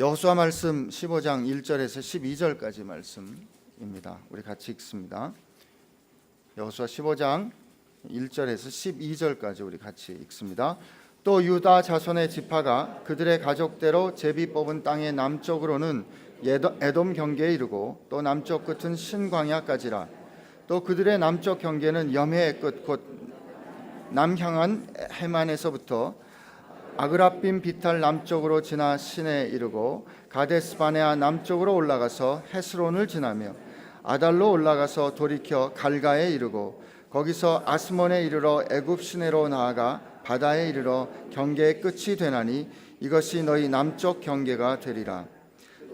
여호수아 말씀 15장 1절에서 12절까지 말씀입니다. 우리 같이 읽습니다. 여호수아 15장 1절에서 12절까지 우리 같이 읽습니다. 또 유다 자손의 지파가 그들의 가족대로 제비 뽑은 땅의 남쪽으로는 에돔 경계에 이르고 또 남쪽 끝은 신광야까지라 또 그들의 남쪽 경계는 염해의 끝 곧 남향한 해만에서부터 아그라빔 비탈 남쪽으로 지나 신에 이르고 가데스바네아 남쪽으로 올라가서 헤스론을 지나며 아달로 올라가서 돌이켜 갈가에 이르고 거기서 아스몬에 이르러 애굽 시내로 나아가 바다에 이르러 경계의 끝이 되나니 이것이 너희 남쪽 경계가 되리라.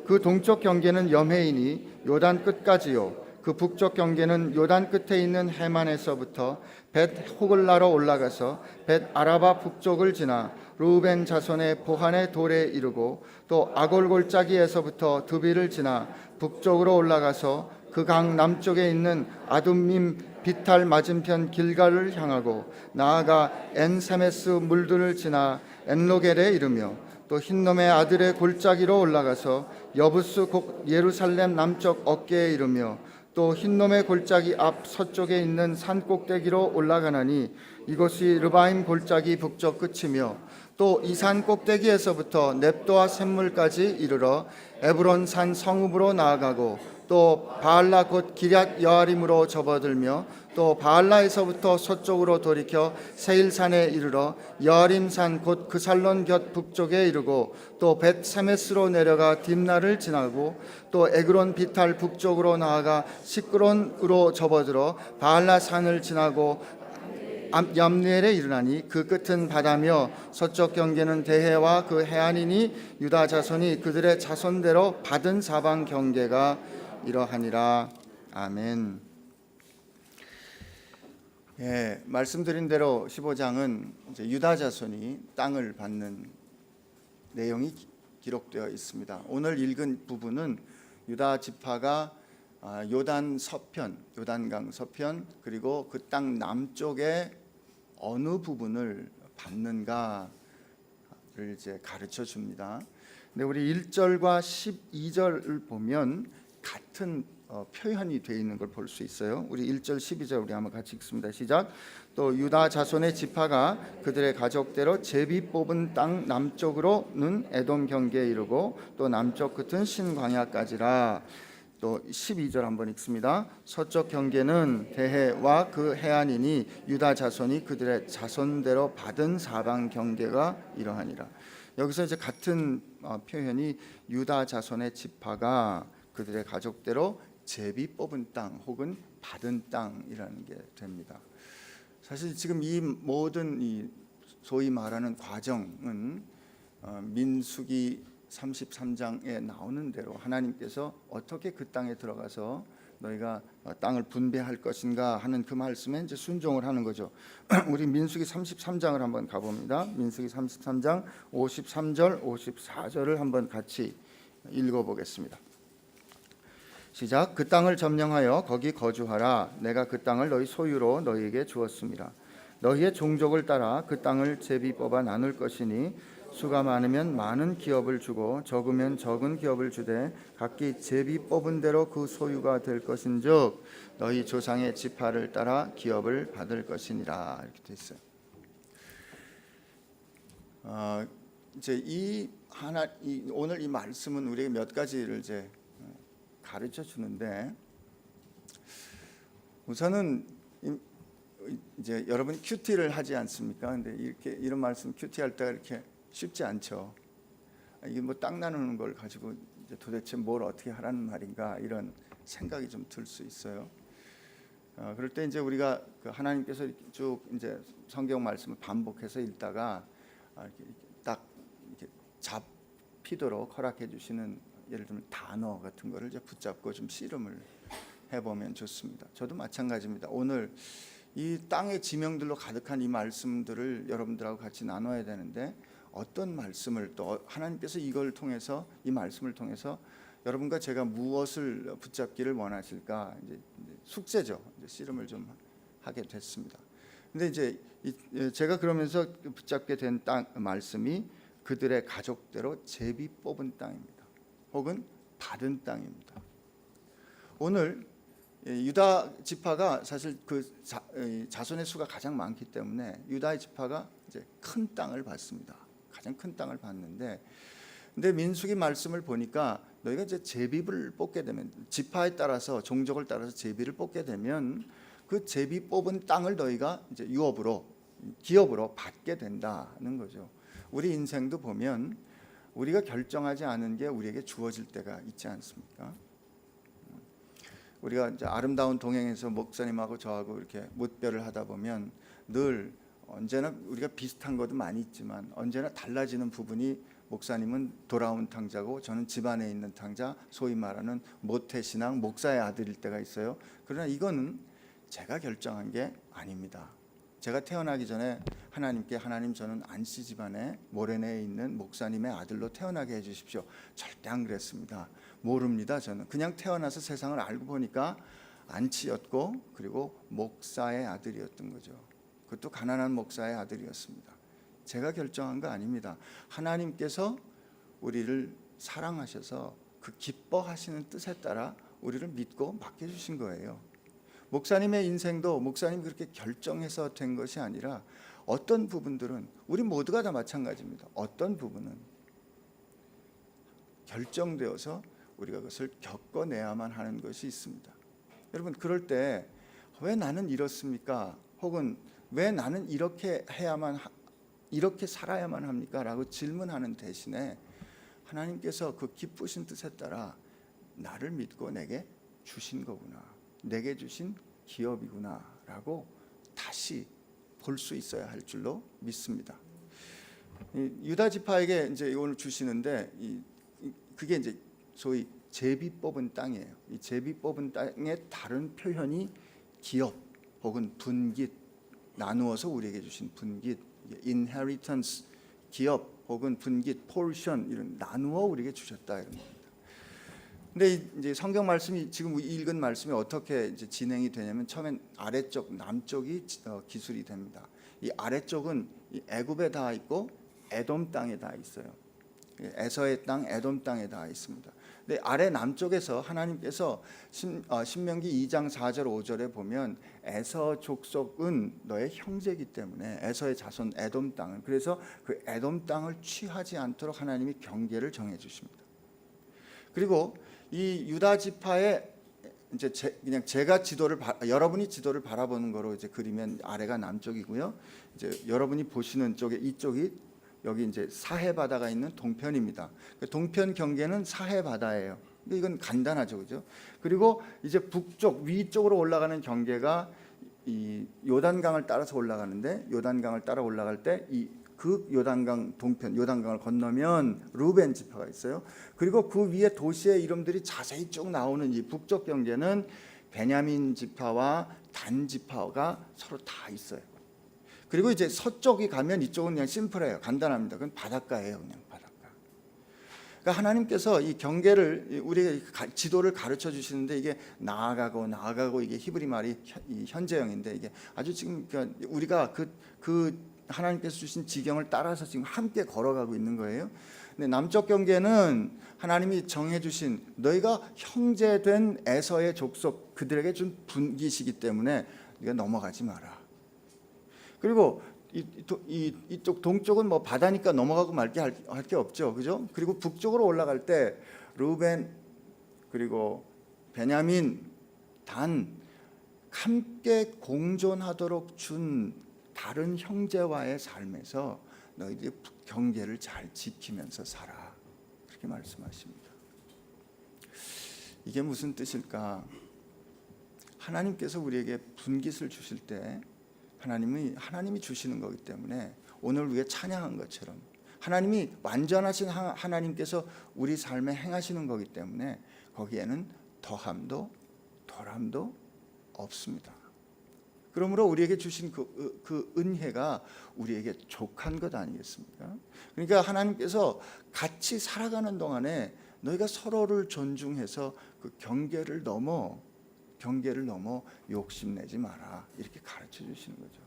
그 동쪽 경계는 염해이니 요단 끝까지요 그 북쪽 경계는 요단 끝에 있는 해만에서부터 벳 호글라로 올라가서 벳 아라바 북쪽을 지나 루벤 자손의 보한의 돌에 이르고 또 아골골짜기에서부터 두비를 지나 북쪽으로 올라가서 그 강 남쪽에 있는 아둠밈 비탈 맞은편 길가를 향하고 나아가 엔사메스 물들을 지나 엔로겔에 이르며 또 흰놈의 아들의 골짜기로 올라가서 여부스 곡 예루살렘 남쪽 어깨에 이르며 또 흰놈의 골짜기 앞 서쪽에 있는 산 꼭대기로 올라가나니 이것이 르바임 골짜기 북쪽 끝이며 또 이 산 꼭대기에서부터 넵도아 샘물까지 이르러 에브론 산 성읍으로 나아가고 또 바알라 곧 기럇 여아림으로 접어들며 또 바알라에서부터 서쪽으로 돌이켜 세일산에 이르러 여아림산 곧 그살론 곁 북쪽에 이르고 또 벳세메스로 내려가 딥나를 지나고 또 에그론 비탈 북쪽으로 나아가 시끄론으로 접어들어 바알라 산을 지나고 암- 얌리엘에 이르나니 그 끝은 바다며 서쪽 경계는 대해와 그 해안이니 유다 자손이 그들의 자손대로 받은 사방 경계가 이러하니라 아멘. 예, 말씀드린 대로 15장은 이제 유다 자손이 땅을 받는 내용이 기- 기록되어 있습니다. 오늘 읽은 부분은 유다 지파가 아, 요단 서편, 요단강 서편 그리고 그 땅 남쪽에 어느 부분을 받는가를 이제 가르쳐 줍니다. 근데 우리 1절과 12절을 보면 같은 어, 표현이 되어 있는 걸 볼 수 있어요. 우리 1절 12절 우리 한번 같이 읽습니다. 시작. 또 유다 자손의 지파가 그들의 가족대로 제비 뽑은 땅 남쪽으로는 에돔 경계에 이르고 또 남쪽 끝은 신광야까지라. 또 12절 한번 읽습니다. 서쪽 경계는 대해와 그 해안이니 유다 자손이 그들의 자손대로 받은 사방 경계가 이러하니라. 여기서 이제 같은 어, 표현이 유다 자손의 지파가 그들의 가족대로 제비 뽑은 땅 혹은 받은 땅이라는 게 됩니다. 사실 지금 이 모든 이 소위 말하는 과정은 어, 민수기 33장에 나오는 대로 하나님께서 어떻게 그 땅에 들어가서 너희가 어, 땅을 분배할 것인가 하는 그 말씀에 이제 순종을 하는 거죠. 우리 민수기 33장을 한번 가봅니다. 민수기 33장 53절, 54절을 한번 같이 읽어보겠습니다. 시작. 그 땅을 점령하여 거기 거주하라. 내가 그 땅을 너희 소유로 너희에게 주었습니다. 너희의 종족을 따라 그 땅을 제비 뽑아 나눌 것이니 수가 많으면 많은 기업을 주고 적으면 적은 기업을 주되 각기 제비 뽑은 대로 그 소유가 될 것인즉 너희 조상의 지파를 따라 기업을 받을 것이니라 이렇게 돼 있어요. 어, 이제 이 하나 이, 오늘 이 말씀은 우리에게 몇 가지를 이제 어, 가르쳐 주는데 우선은 이- 이제 여러분 큐티를 하지 않습니까? 근데 이렇게 이런 말씀 큐티 할 때가 이렇게 쉽지 않죠. 아, 이게 뭐 땅 나누는 걸 가지고 도대체 뭘 어떻게 하라는 말인가 이런 생각이 좀 들 수 있어요. 어, 그럴 때 이제 우리가 그 하나님께서 쭉 이제 성경 말씀을 반복해서 읽다가 아, 딱 이렇게 잡히도록 허락해 주시는 예를 들면 단어 같은 거를 이제 붙잡고 좀 씨름을 해보면 좋습니다. 저도 마찬가지입니다. 오늘 이 땅의 지명들로 가득한 이 말씀들을 여러분들하고 같이 나눠야 되는데 어떤 말씀을 또 하나님께서 이걸 통해서 이 말씀을 통해서 여러분과 제가 무엇을 붙잡기를 원하실까 이제 숙제죠. 이제 씨름을 좀 하게 됐습니다. 근데 이제 이- 예, 제가 그러면서 붙잡게 된 땅 말씀이 그들의 가족대로 제비 뽑은 땅입니다. 혹은 받은 땅입니다. 오늘 예, 유다 지파가 사실 그 자, 이 자손의 수가 가장 많기 때문에 유다의 지파가 이제 큰 땅을 받습니다. 가장 큰 땅을 받는데 근데 민수기 말씀을 보니까 너희가 이제 제비를 뽑게 되면 지파에 따라서 종족을 따라서 제비를 뽑게 되면 그 제비 뽑은 땅을 너희가 이제 유업으로 기업으로 받게 된다는 거죠. 우리 인생도 보면 우리가 결정하지 않은 게 우리에게 주어질 때가 있지 않습니까? 우리가 이제 아름다운 동행에서 목사님하고 저하고 이렇게 못별을 하다 보면 늘 언제나 우리가 비슷한 것도 많이 있지만 언제나 달라지는 부분이 목사님은 돌아온 탕자고 저는 집안에 있는 탕자 소위 말하는 모태 신앙 목사의 아들일 때가 있어요. 그러나 이거는 제가 결정한 게 아닙니다. 제가 태어나기 전에 하나님께 하나님 저는 안씨 집안에 모래내에 있는 목사님의 아들로 태어나게 해주십시오. 절대 안 그랬습니다. 모릅니다. 저는 그냥 태어나서 세상을 알고 보니까 안치였고 그리고 목사의 아들이었던 거죠. 그것도 가난한 목사의 아들이었습니다. 제가 결정한 거 아닙니다. 하나님께서 우리를 사랑하셔서 그 기뻐하시는 뜻에 따라 우리를 믿고 맡겨주신 거예요. 목사님의 인생도 목사님이 그렇게 결정해서 된 것이 아니라 어떤 부분들은 우리 모두가 다 마찬가지입니다. 어떤 부분은 결정되어서 우리가 그것을 겪어내야만 하는 것이 있습니다. 여러분 그럴 때 왜 나는 이렇습니까? 혹은 왜 나는 이렇게 해야만 하- 이렇게 살아야만 합니까?라고 질문하는 대신에 하나님께서 그 기쁘신 뜻에 따라 나를 믿고 내게 주신 거구나. 내게 주신 기업이구나라고 다시 볼 수 있어야 할 줄로 믿습니다. 이 유다 지파에게 이제 오늘 주시는데 이, 이- 그게 이제 소위 제비 뽑은 땅이에요. 이 제비 뽑은 땅의 다른 표현이 기업 혹은 분깃 나누어서 우리에게 주신 분깃, inheritance 기업 혹은 분깃 portion 이런 나누어 우리에게 주셨다 이런 겁니다. 근데 이- 이제 성경 말씀이 지금 읽은 말씀이 어떻게 이제 진행이 되냐면 처음엔 아래쪽 남쪽이 지- 어, 기술이 됩니다. 이 아래쪽은 이 애굽에 다 있고 에돔 땅에 다 있어요. 예, 에서의 땅, 에돔 땅에 다 있습니다. 근데 아래 남쪽에서 하나님께서 신, 어, 신명기 2장 4절 5절에 보면 에서 족속은 너의 형제이기 때문에 에서의 자손 에돔 땅을 그래서 그 에돔 땅을 취하지 않도록 하나님이 경계를 정해 주십니다. 그리고 이 유다 지파의 이제 제, 그냥 제가 지도를 바, 여러분이 지도를 바라보는 거로 이제 그리면 아래가 남쪽이고요. 이제 여러분이 보시는 쪽에 이쪽이 여기 이제 사해 바다가 있는 동편입니다. 그 동편 경계는 사해 바다예요. 근데 이건 간단하죠, 그죠? 그리고 이제 북쪽 위쪽으로 올라가는 경계가 이 요단강을 따라서 올라가는데 요단강을 따라 올라갈 때 이 그 요단강 동편 요단강을 건너면 루벤 지파가 있어요. 그리고 그 위에 도시의 이름들이 자세히 쭉 나오는 이 북쪽 경계는 베냐민 지파와 단 지파가 서로 다 있어요. 그리고 이제 서쪽이 가면 이쪽은 그냥 심플해요. 간단합니다. 그건 바닷가예요, 그냥 바닷가. 그러니까 하나님께서 이 경계를 우리에게 가- 지도를 가르쳐 주시는데 이게 나아가고 나아가고 이게 히브리 말이 현재형인데 이게 아주 지금 그러니까 우리가 그그 하나님께서 주신 지경을 따라서 지금 함께 걸어가고 있는 거예요. 근데 남쪽 경계는 하나님이 정해 주신 너희가 형제된 에서의 족속 그들에게 준 분기시기 때문에 네가 넘어가지 마라. 그리고 이, 이, 이쪽 동쪽은 뭐 바다니까 넘어가고 말게 할게 없죠, 그죠? 그리고 북쪽으로 올라갈 때 루벤 그리고 베냐민 단 함께 공존하도록 준 다른 형제와의 삶에서 너희들이 경계를 잘 지키면서 살아 그렇게 말씀하십니다. 이게 무슨 뜻일까? 하나님께서 우리에게 분깃을 주실 때 하나님이 하나님이 주시는 거기 때문에 오늘 우리가 찬양한 것처럼 하나님이 완전하신 하- 하나님께서 우리 삶에 행하시는 거기 때문에 거기에는 더함도 덜함도 없습니다. 그러므로 우리에게 주신 그, 그 은혜가 우리에게 족한 것 아니겠습니까? 그러니까 하나님께서 같이 살아가는 동안에 너희가 서로를 존중해서 그 경계를 넘어 경계를 넘어 욕심내지 마라 이렇게 가르쳐 주시는 거죠.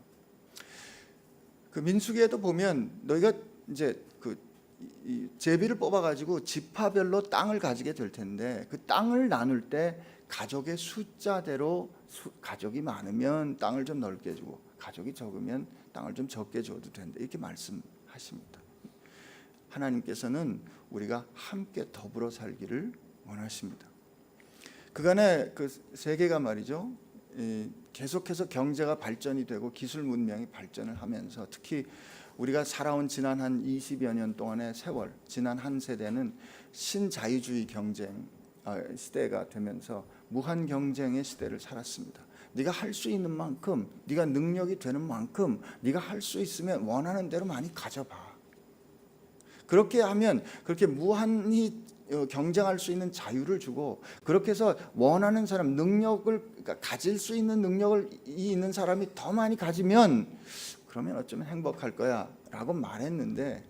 그 민수기에도 보면 너희가 이제 그이 제비를 뽑아가지고 지파별로 땅을 가지게 될 텐데 그 땅을 나눌 때 가족의 숫자대로 수- 가족이 많으면 땅을 좀 넓게 주고 가족이 적으면 땅을 좀 적게 줘도 된다 이렇게 말씀하십니다. 하나님께서는 우리가 함께 더불어 살기를 원하십니다. 그간의 그 세계가 말이죠. 이 계속해서 경제가 발전이 되고 기술 문명이 발전을 하면서 특히 우리가 살아온 지난 한 20여 년 동안의 세월, 지난 한 세대는 신자유주의 경쟁 아, 시대가 되면서 무한 경쟁의 시대를 살았습니다. 네가 할 수 있는 만큼, 네가 능력이 되는 만큼, 네가 할 수 있으면 원하는 대로 많이 가져봐. 그렇게 하면 그렇게 무한히 어, 경쟁할 수 있는 자유를 주고 그렇게 해서 원하는 사람 능력을 그러니까 가질 수 있는 능력을 이 있는 사람이 더 많이 가지면 그러면 어쩌면 행복할 거야라고 말했는데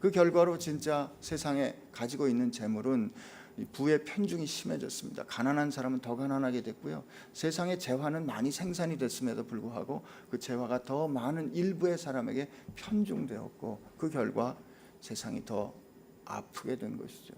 그 결과로 진짜 세상에 가지고 있는 재물은 이 부의 편중이 심해졌습니다. 가난한 사람은 더 가난하게 됐고요. 세상의 재화는 많이 생산이 됐음에도 불구하고 그 재화가 더 많은 일부의 사람에게 편중되었고 그 결과 세상이 더 아프게 된 것이죠.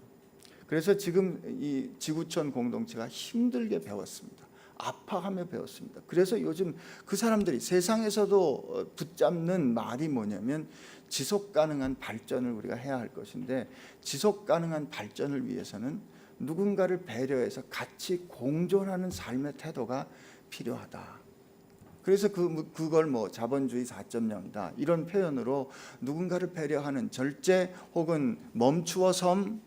그래서 지금 이 지구촌 공동체가 힘들게 배웠습니다. 아파하며 배웠습니다. 그래서 요즘 그 사람들이 세상에서도 어, 붙잡는 말이 뭐냐면 지속 가능한 발전을 우리가 해야 할 것인데 지속 가능한 발전을 위해서는 누군가를 배려해서 같이 공존하는 삶의 태도가 필요하다. 그래서 그 그걸 뭐 자본주의 4.0이다 이런 표현으로 누군가를 배려하는 절제 혹은 멈추어 섬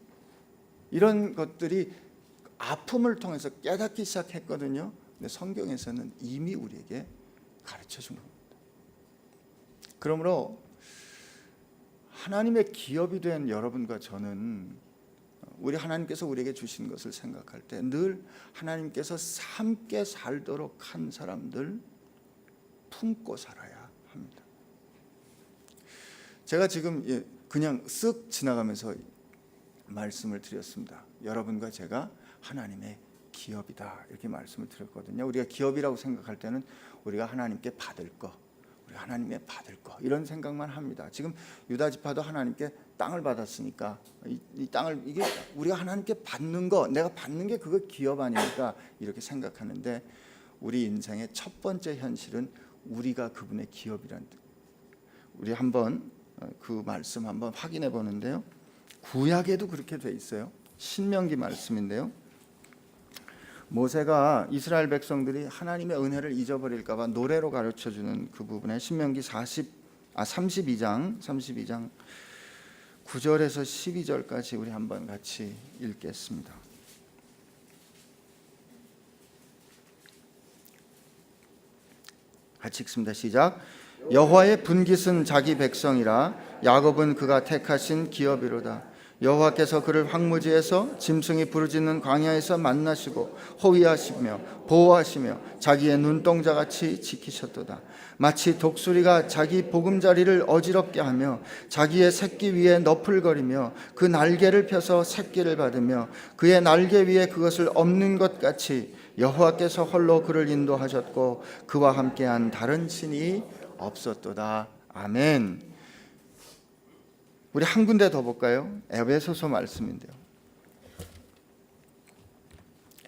이런 것들이 아픔을 통해서 깨닫기 시작했거든요. 근데 성경에서는 이미 우리에게 가르쳐 준 겁니다. 그러므로 하나님의 기업이 된 여러분과 저는 우리 하나님께서 우리에게 주신 것을 생각할 때 늘 하나님께서 함께 살도록 한 사람들 품고 살아야 합니다. 제가 지금 예, 그냥 쓱 지나가면서 말씀을 드렸습니다. 여러분과 제가 하나님의 기업이다 이렇게 말씀을 드렸거든요. 우리가 기업이라고 생각할 때는 우리가 하나님께 받을 거, 우리 하나님의 받을 거 이런 생각만 합니다. 지금 유다 지파도 하나님께 땅을 받았으니까 이, 이 땅을 이게 우리가 하나님께 받는 거, 내가 받는 게 그거 기업 아닙니까? 이렇게 생각하는데 우리 인생의 첫 번째 현실은 우리가 그분의 기업이란 뜻. 우리 한번 어, 그 말씀 한번 확인해 보는데요. 구약에도 그렇게 돼 있어요. 신명기 말씀인데요. 모세가 이스라엘 백성들이 하나님의 은혜를 잊어버릴까 봐 노래로 가르쳐 주는 그 부분에 신명기 40 아 32장 32장 9절에서 12절까지 우리 한번 같이 읽겠습니다. 같이 읽습니다. 시작. 여호와의 분깃은 자기 백성이라 야곱은 그가 택하신 기업이로다. 여호와께서 그를 황무지에서 짐승이 부르짖는 광야에서 만나시고 호위하시며 보호하시며 자기의 눈동자 같이 지키셨도다. 마치 독수리가 자기 보금자리를 어지럽게 하며 자기의 새끼 위에 너풀거리며 그 날개를 펴서 새끼를 받으며 그의 날개 위에 그것을 엎는 것 같이 여호와께서 홀로 그를 인도하셨고 그와 함께한 다른 신이 없었도다. 아멘. 우리 한 군데 더 볼까요? 에베소서 말씀인데요.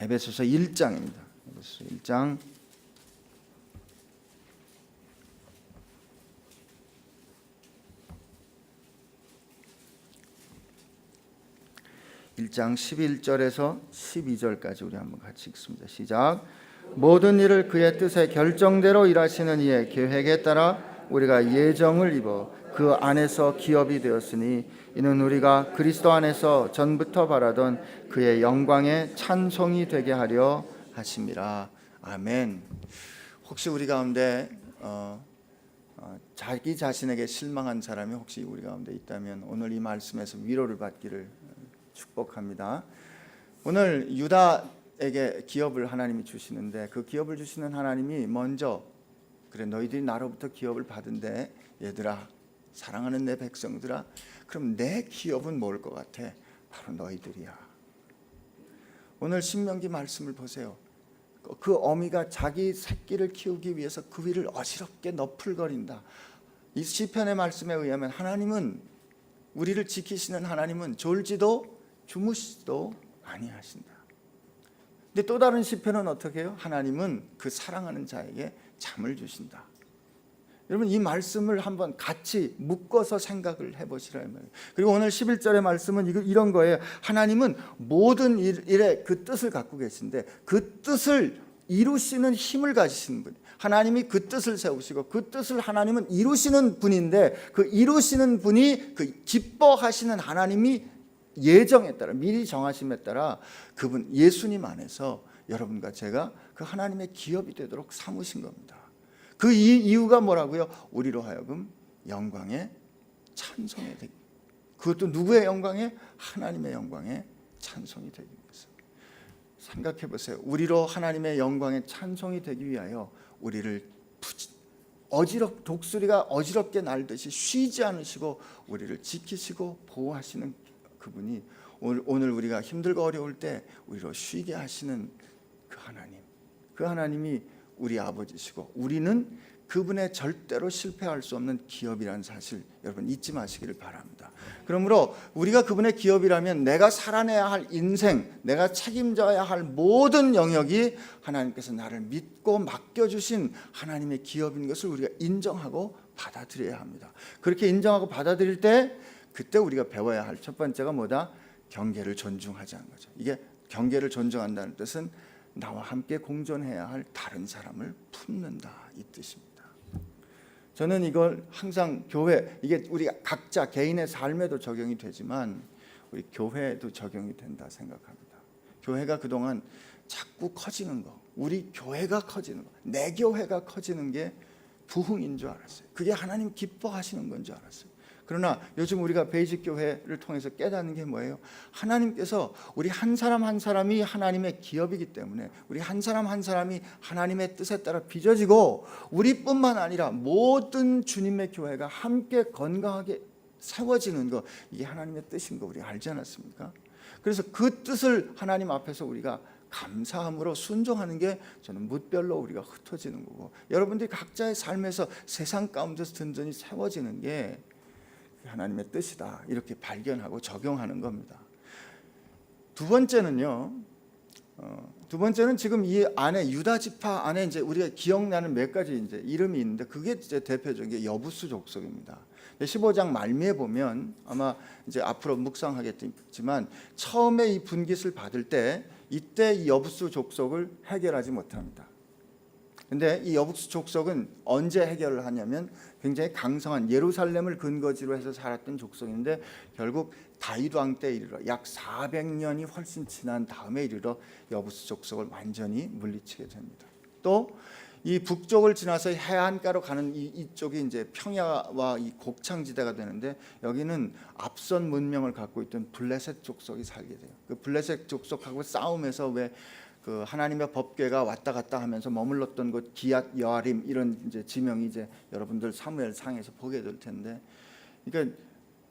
에베소서 1장입니다. 에베소서 1장 1장 11절에서 12절까지 우리 한번 같이 읽습니다. 시작. 모든 일을 그의 뜻에 결정대로 일하시는 이의 계획에 따라 우리가 예정을 입어 그 안에서 기업이 되었으니 이는 우리가 그리스도 안에서 전부터 바라던 그의 영광의 찬송이 되게 하려 하심이라. 아멘. 혹시 우리 가운데 어, 어, 자기 자신에게 실망한 사람이 혹시 우리 가운데 있다면 오늘 이 말씀에서 위로를 받기를 축복합니다. 오늘 유다에게 기업을 하나님이 주시는데 그 기업을 주시는 하나님이 먼저 그래 너희들이 나로부터 기업을 받은데 얘들아 사랑하는 내 백성들아 그럼 내 기업은 뭘 것 같아? 바로 너희들이야. 오늘 신명기 말씀을 보세요. 그 어미가 자기 새끼를 키우기 위해서 그 위를 어지럽게 너풀거린다. 이 시편의 말씀에 의하면 하나님은 우리를 지키시는 하나님은 졸지도 주무시지도 아니하신다. 근데 또 다른 시편은 어떻게 해요? 하나님은 그 사랑하는 자에게 잠을 주신다. 여러분 이 말씀을 한번 같이 묶어서 생각을 해보시라 말이에요. 그리고 오늘 11절의 말씀은 이런 거예요. 하나님은 모든 일- 일에 그 뜻을 갖고 계신데 그 뜻을 이루시는 힘을 가지시는 분. 하나님이 그 뜻을 세우시고 그 뜻을 하나님은 이루시는 분인데 그 이루시는 분이 그 기뻐하시는 하나님이 예정에 따라 미리 정하심에 따라 그분 예수님 안에서 여러분과 제가 그 하나님의 기업이 되도록 삼으신 겁니다. 그 이- 이유가 뭐라고요? 우리로 하여금 영광의 찬송이 되기. 그것도 누구의 영광에? 하나님의 영광에 찬송이 되기 위해서. 생각해 보세요. 우리로 하나님의 영광에 찬송이 되기 위하여 우리를 푸지, 어지럽 독수리가 어지럽게 날듯이 쉬지 않으시고 우리를 지키시고 보호하시는 그분이 오늘, 오늘 우리가 힘들고 어려울 때 우리로 쉬게 하시는 그 하나님. 그 하나님이 우리 아버지시고 우리는 그분의 절대로 실패할 수 없는 기업이라는 사실 여러분 잊지 마시기를 바랍니다. 그러므로 우리가 그분의 기업이라면 내가 살아내야 할 인생, 내가 책임져야 할 모든 영역이 하나님께서 나를 믿고 맡겨주신 하나님의 기업인 것을 우리가 인정하고 받아들여야 합니다. 그렇게 인정하고 받아들일 때 그때 우리가 배워야 할 첫 번째가 뭐다? 경계를 존중하자는 거죠. 이게 경계를 존중한다는 뜻은 나와 함께 공존해야 할 다른 사람을 품는다 이 뜻입니다. 저는 이걸 항상 교회 이게 우리가 각자 개인의 삶에도 적용이 되지만 우리 교회에도 적용이 된다 생각합니다. 교회가 그동안 자꾸 커지는 거, 우리 교회가 커지는 거, 내 교회가 커지는 게 부흥인 줄 알았어요. 그게 하나님 기뻐하시는 건 줄 알았어요. 그러나 요즘 우리가 베이직 교회를 통해서 깨닫는 게 뭐예요? 하나님께서 우리 한 사람 한 사람이 하나님의 기업이기 때문에 우리 한 사람 한 사람이 하나님의 뜻에 따라 빚어지고 우리뿐만 아니라 모든 주님의 교회가 함께 건강하게 세워지는 거 이게 하나님의 뜻인 거 우리 알지 않았습니까? 그래서 그 뜻을 하나님 앞에서 우리가 감사함으로 순종하는 게 저는 무별로 우리가 흩어지는 거고 여러분들이 각자의 삶에서 세상 가운데서 든든히 세워지는 게 하나님의 뜻이다 이렇게 발견하고 적용하는 겁니다. 두 번째는요. 어, 두 번째는 지금 이 안에 유다 지파 안에 이제 우리가 기억나는 몇 가지 이제 이름이 있는데 그게 이제 대표적인 게 여부수 족속입니다. 15장 말미에 보면 아마 이제 앞으로 묵상하겠지만 처음에 이 분깃을 받을 때 이때 이 여부수 족속을 해결하지 못합니다. 근데 이 여북수 족속은 언제 해결을 하냐면 굉장히 강성한 예루살렘을 근거지로 해서 살았던 족속인데 결국 다윗 왕 때 이르러 약 400년이 훨씬 지난 다음에 이르러 여부수 족속을 완전히 물리치게 됩니다. 또 이 북쪽을 지나서 해안가로 가는 이, 이쪽이 이제 평야와 이 곡창지대가 되는데 여기는 앞선 문명을 갖고 있던 블레셋 족속이 살게 돼요. 그 블레셋 족속하고 싸움에서 왜 그 하나님의 법궤가 왔다 갔다 하면서 머물렀던 곳 기앗 여아림 이런 이제 지명이 이제 여러분들 사무엘 상에서 보게 될 텐데, 그러니까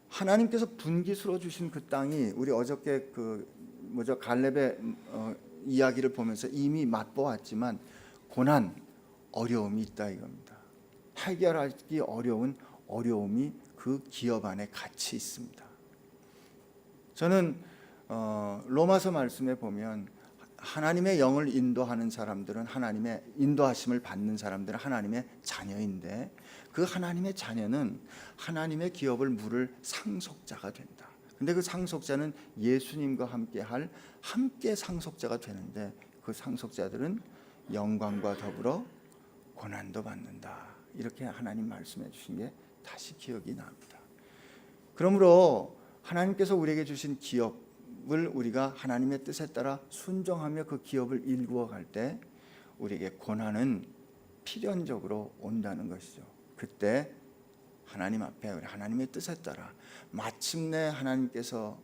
하나님께서 분깃으로 주신 그 땅이 우리 어저께 그 뭐죠 갈렙의 어, 이야기를 보면서 이미 맛보았지만 고난 어려움이 있다 이겁니다. 해결하기 어려운 어려움이 그 기업 안에 같이 있습니다. 저는 어, 로마서 말씀에 보면 하나님의 영을 인도하는 사람들은 하나님의 인도하심을 받는 사람들은 하나님의 자녀인데 그 하나님의 자녀는 하나님의 기업을 물을 상속자가 된다. 근데 그 상속자는 예수님과 함께 할 함께 상속자가 되는데 그 상속자들은 영광과 더불어 고난도 받는다. 이렇게 하나님 말씀해 주신 게 다시 기억이 납니다. 그러므로 하나님께서 우리에게 주신 기업 을 우리가 하나님의 뜻에 따라 순종하며 그 기업을 일구어 갈 때 우리에게 고난은 필연적으로 온다는 것이죠. 그때 하나님 앞에 우리 하나님의 뜻에 따라 마침내 하나님께서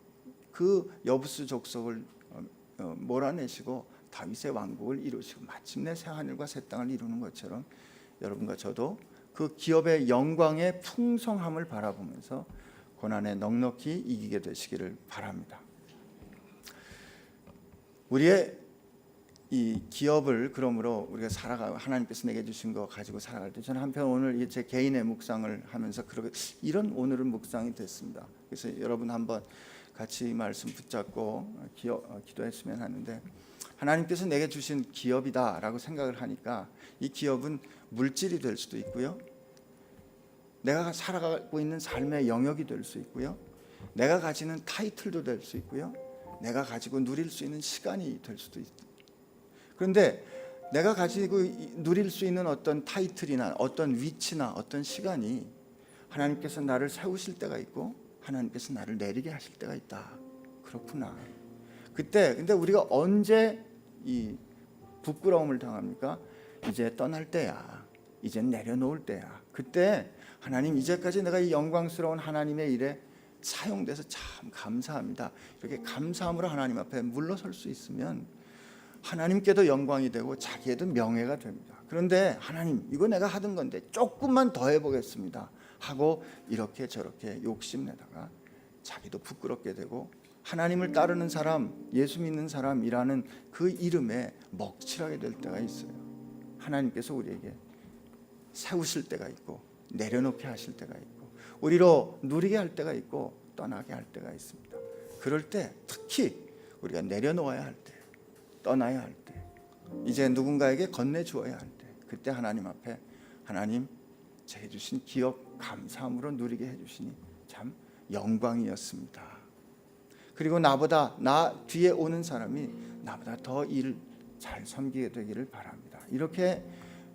그 여부수 족속을 어, 어, 몰아내시고 다윗의 왕국을 이루시고 마침내 새 하늘과 새 땅을 이루는 것처럼 여러분과 저도 그 기업의 영광의 풍성함을 바라보면서 고난에 넉넉히 이기게 되시기를 바랍니다. 우리의 이 기업을 그러므로 우리가 살아가 하나님께서 내게 주신 거 가지고 살아갈 때 저는 한편 오늘 제 개인의 묵상을 하면서 그렇게 이런 오늘은 묵상이 됐습니다. 그래서 여러분 한번 같이 말씀 붙잡고 어, 기도했으면 하는데 하나님께서 내게 주신 기업이다라고 생각을 하니까 이 기업은 물질이 될 수도 있고요. 내가 살아가고 있는 삶의 영역이 될 수 있고요. 내가 가지는 타이틀도 될 수 있고요. 내가 가지고 누릴 수 있는 시간이 될 수도 있. 그런데 내가 가지고 이- 누릴 수 있는 어떤 타이틀이나 어떤 위치나 어떤 시간이 하나님께서 나를 세우실 때가 있고 하나님께서 나를 내리게 하실 때가 있다. 그렇구나. 그때 근데 우리가 언제 이 부끄러움을 당합니까? 이제 떠날 때야. 이제 내려놓을 때야. 그때 하나님 이제까지 내가 이 영광스러운 하나님의 일에 사용돼서 참 감사합니다. 이렇게 감사함으로 하나님 앞에 물러설 수 있으면 하나님께도 영광이 되고 자기에도 명예가 됩니다. 그런데 하나님 이거 내가 하던 건데 조금만 더 해보겠습니다. 하고 이렇게 저렇게 욕심내다가 자기도 부끄럽게 되고 하나님을 따르는 사람, 예수 믿는 사람이라는 그 이름에 먹칠하게 될 때가 있어요. 하나님께서 우리에게 세우실 때가 있고 내려놓게 하실 때가 있고 우리로 누리게 할 때가 있고 떠나게 할 때가 있습니다. 그럴 때 특히 우리가 내려놓아야 할 때, 떠나야 할 때, 이제 누군가에게 건네 주어야 할 때, 그때 하나님 앞에 하나님 제게 주신 기업 감사함으로 누리게 해주시니 참 영광이었습니다. 그리고 나보다 나 뒤에 오는 사람이 나보다 더 일 잘 섬기게 되기를 바랍니다. 이렇게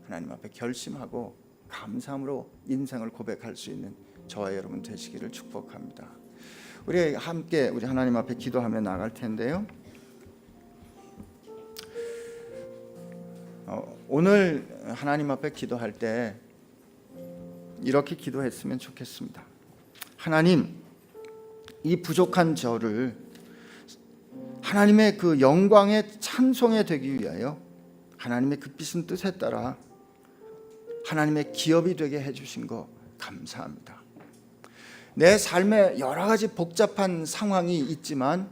하나님 앞에 결심하고 감사함으로 인생을 고백할 수 있는 저와 여러분 되시기를 축복합니다. 우리 함께 우리 하나님 앞에 기도하며 나갈 텐데요. 어, 오늘 하나님 앞에 기도할 때 이렇게 기도했으면 좋겠습니다. 하나님, 이 부족한 저를 하나님의 그 영광의 찬송에 되기 위하여 하나님의 그 뜻은 뜻에 따라 하나님의 기업이 되게 해주신 거 감사합니다. 내 삶에 여러 가지 복잡한 상황이 있지만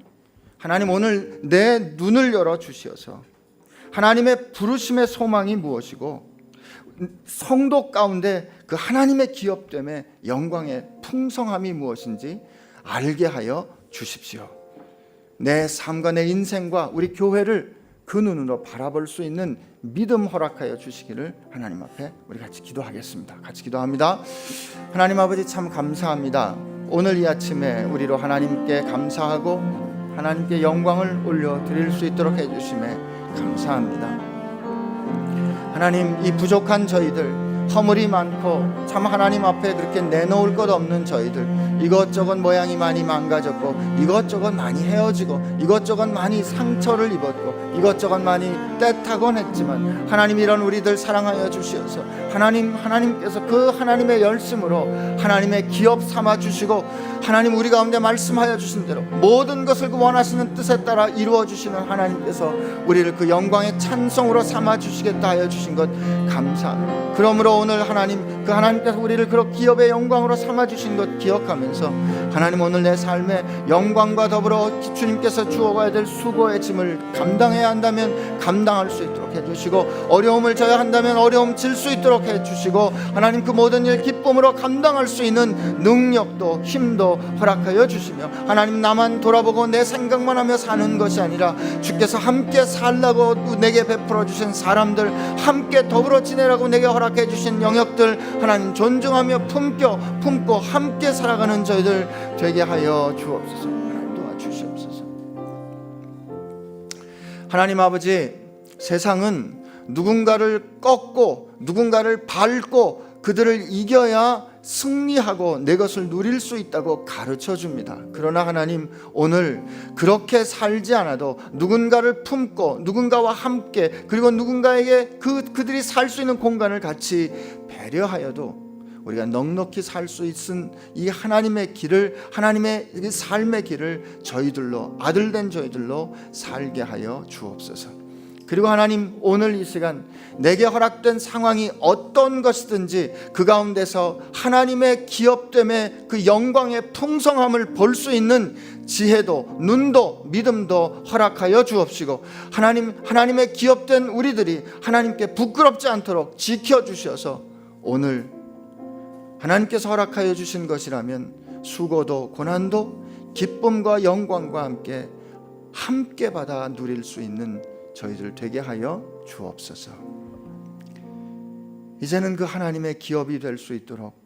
하나님 오늘 내 눈을 열어 주시어서 하나님의 부르심의 소망이 무엇이고 성도 가운데 그 하나님의 기업됨의 영광의 풍성함이 무엇인지 알게 하여 주십시오. 내 삶과 내 인생과 우리 교회를 그 눈으로 바라볼 수 있는 믿음 허락하여 주시기를 하나님 앞에 우리 같이 기도하겠습니다. 같이 기도합니다. 하나님 아버지 참 감사합니다. 오늘 이 아침에 우리로 하나님께 감사하고 하나님께 영광을 올려 드릴 수 있도록 해 주심에 감사합니다. 하나님 이 부족한 저희들 허물이 많고 참 하나님 앞에 그렇게 내놓을 것 없는 저희들 이것저것 모양이 많이 망가졌고 이것저것 많이 헤어지고 이것저것 많이 상처를 입었고 이것저것 많이 때타곤 했지만 하나님 이런 우리들 사랑하여 주시어서 하나님 하나님께서 그 하나님의 열심으로 하나님의 기업 삼아 주시고 하나님 우리 가운데 말씀하여 주신 대로 모든 것을 그 원하시는 뜻에 따라 이루어 주시는 하나님께서 우리를 그 영광의 찬송으로 삼아 주시겠다 하여 주신 것 감사합니다. 그러므로 오늘 하나님 그 하나님께서 우리를 그런 기업의 영광으로 삼아 주신 것 기억하면서 하나님 오늘 내 삶의 영광과 더불어 주님께서 주어가야 될 수고의 짐을 감당해야 한다면 감당할 수 있도록 해 주시고 어려움을 져야 한다면 어려움 질 수 있도록 해 주시고 하나님 그 모든 일 기쁨으로 감당할 수 있는 능력도 힘도 허락하여 주시며 하나님 나만 돌아보고 내 생각만 하며 사는 것이 아니라 주께서 함께 살라고 내게 베풀어 주신 사람들 함께 더불어 지내라고 내게 허락해 주신 영역들 하나님 존중하며 품겨 품고 함께 살아가는 저희들 되게 하여 주옵소서. 하나님 도와주시옵소서. 하나님 아버지 세상은 누군가를 꺾고 누군가를 밟고 그들을 이겨야 승리하고 내 것을 누릴 수 있다고 가르쳐 줍니다. 그러나 하나님 오늘 그렇게 살지 않아도 누군가를 품고 누군가와 함께 그리고 누군가에게 그 그들이 살 수 있는 공간을 같이 배려하여도 우리가 넉넉히 살 수 있은 이 하나님의 길을 하나님의 이 삶의 길을 저희들로 아들된 저희들로 살게 하여 주옵소서. 그리고 하나님 오늘 이 시간 내게 허락된 상황이 어떤 것이든지 그 가운데서 하나님의 기업됨의 그 영광의 풍성함을 볼 수 있는 지혜도 눈도 믿음도 허락하여 주옵시고 하나님 하나님의 기업된 우리들이 하나님께 부끄럽지 않도록 지켜 주셔서 오늘 하나님께서 허락하여 주신 것이라면 수고도 고난도 기쁨과 영광과 함께 함께 받아 누릴 수 있는 저희들 되게 하여 주옵소서. 이제는 그 하나님의 기업이 될 수 있도록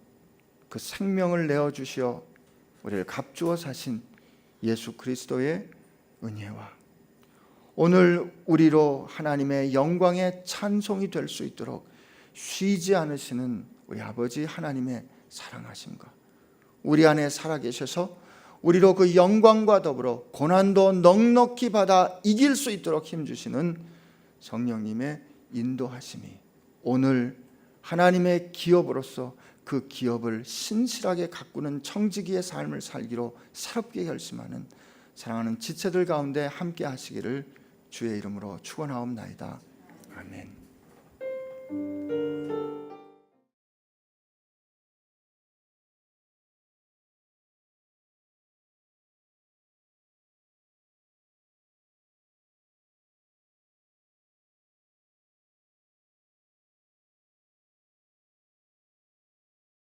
그 생명을 내어 주시어 우리를 값주어 사신 예수 그리스도의 은혜와 오늘 우리로 하나님의 영광의 찬송이 될 수 있도록 쉬지 않으시는 우리 아버지 하나님의 사랑하심과 우리 안에 살아계셔서 우리로 그 영광과 더불어 고난도 넉넉히 받아 이길 수 있도록 힘주시는 성령님의 인도하심이 오늘 하나님의 기업으로서 그 기업을 신실하게 가꾸는 청지기의 삶을 살기로 새롭게 결심하는 사랑하는 지체들 가운데 함께 하시기를 주의 이름으로 축원하옵나이다. 아멘.